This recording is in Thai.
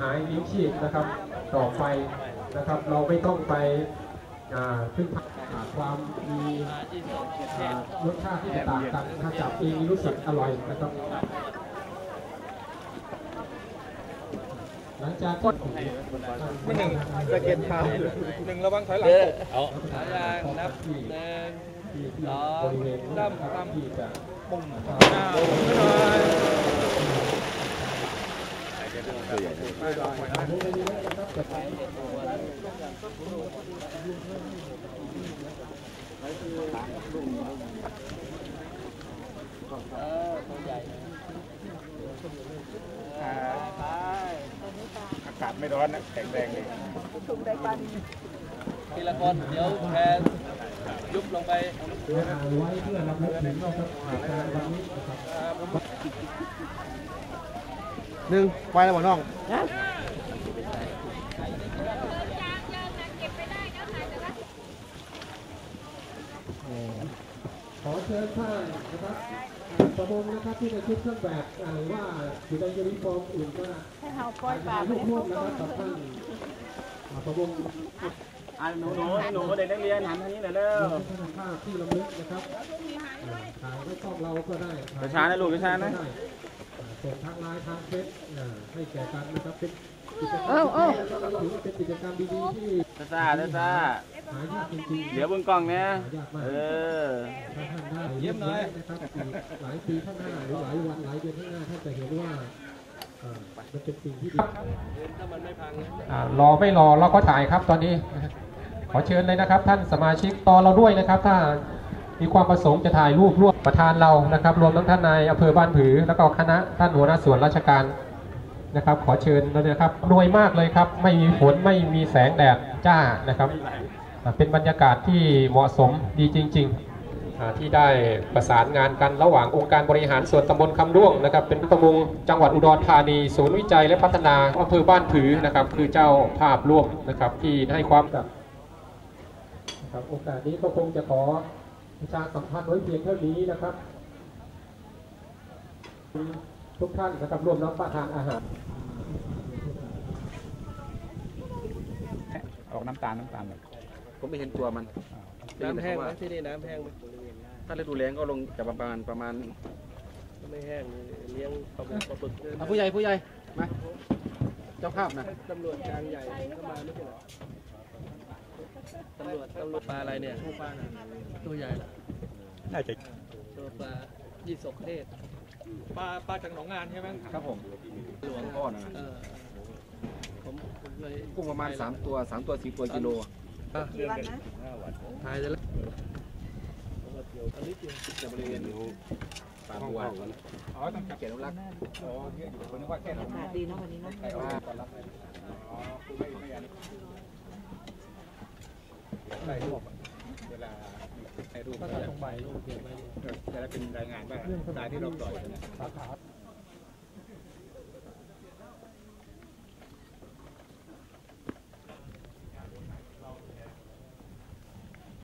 หายเลี้ยงชีพนะครับต่อไปนะครับ เราไม่ต้องไปอ่าพึ่งพาอ่าความมีอ่ารสชาติที่แตกต่างกันถ้าจับเองรู้สึกอร่อยนะครับหลังจากที่ไม่หนึ่งสเก็ตเท้าหนึ่งระวังถอยหลังตกเอาอย่างนับหนึ่งสองสามสามที่จะปุ่มอ้าวไม่หน่อย อากาศไม่ร้อนนะแข็งแรงดีถุงได้ปันทีละคนเดี๋ยวแพรยุบลงไปไว้เพื่อรับรู้ถึงนะครับการวันนี้นะครับ หนึ่งไว้แล้วบ่น้องขอเชิญท่านนะครับประมงนะครับที่ในชุดเครื่องแบบอ่าหรือว่าอยู่ในยูนิฟอร์มอื่นก็ให้เขาปล่อยปลาถ่ายไปรูปร่วมนะครับกับท่านอ่าประมงอ่าหนูหนูหนูเด็กนักเรียนหันทางนี้หน่อยเร็วท่านภาพที่ระลึกนะครับอ่าถ่ายไว้กล้องเราก็ได้ช้าๆนะลูกช้าๆนะ ได้อ่าส่งทางไลน์ทางเฟซอ่าให้แก่กันนะครับเป็นกิจกรรมเอ้าเอ้า ถือว่าเป็นกิจกรรมดีๆที่ซ่าๆซ่าหายากจริงๆๆเดี๋ยวเบนกล้องเนี่ยเออ ถ้าท่านได้เยี่ยมเลยนะครับอีกหลายปีข้างหน้าหรือหลายวันหลายเดือนข้างหน้าท่านจะเห็นว่าเอ่อมันเป็นสิ่งที่ดีถ้ามันไม่พังนะอ่ารอไม่รอเราก็ถ่ายครับตอนนี้ ขอเชิญเลยนะครับ ท่านสมาชิกต่อเราด้วยนะครับ ถ้า มีความประสงค์จะถ่ายรูปร่วมประธานเรานะครับ รวมทั้งท่านนายอำเภอบ้านผือ แล้วก็คณะท่านหัวหน้าส่วนราชการนะครับ ขอเชิญเลยนะครับรวยมากเลยครับ ไม่มีฝนไม่มีแสงแดดจ้านะครับ เป็นบรรยากาศที่เหมาะสมดีจริง ๆที่ได้ประสานงานกันระหว่างองค์การบริหารส่วนตำบลคำร่วงนะครับ เป็นประมงจังหวัดอุดรธานี ศูนย์วิจัยและพัฒนาอำเภอบ้านผือนะครับ คือเจ้าภาพร่วมนะครับที่ให้ความกับนะครับโอกาสนี้ก็คงจะขอ ประชาสัมพันธ์ไว้เพียงเท่านี้นะครับ ทุกท่านนะครับร่วมรับประทานอาหาร ออกน้ำตาลน้ำตาลแบบผมไม่เห็นตัวมันน้ำแห้งไหมที่นี่น้ำแห้งไหมถ้าฤดูแล้งก็ลงจะประมาณประมาณไม่แห้งเลี้ยงปลาบึกปลาบึกเดินเอาผู้ใหญ่ผู้ใหญ่มาเจ้าภาพนะตำรวจกลางใหญ่เข้ามาไม่ใช่เหรอตำรวจตำรวจปลาอะไรเนี่ยปลาตัวใหญ่ละน่าจะตัวปลายี่สกเทศปลาปลาจากหนองงานใช่ไหมครับผมหลวงก้อนนะเออผมผมเคยกุ้งประมาณ3ตัว3ตัว4ตัวกิโลกี่วันนะถ่ายแต่ละจะบริเวณปลาบัวอ๋อต้องจับเกียรติรักษ์อ๋อเยอะอยู่คนนึกว่าแค่หนองอากาศดีเนาะวันนี้เนาะ ไก่อ้อก่อนรับ อ๋อคือไม่ไม่อันนี้ใส่รูปเวลาใส่ รูปก็ก็จะจะส่งใบรูปเดียวไปจะได้เป็นรายงานว่าสายที่เราปล่อยนะสาขา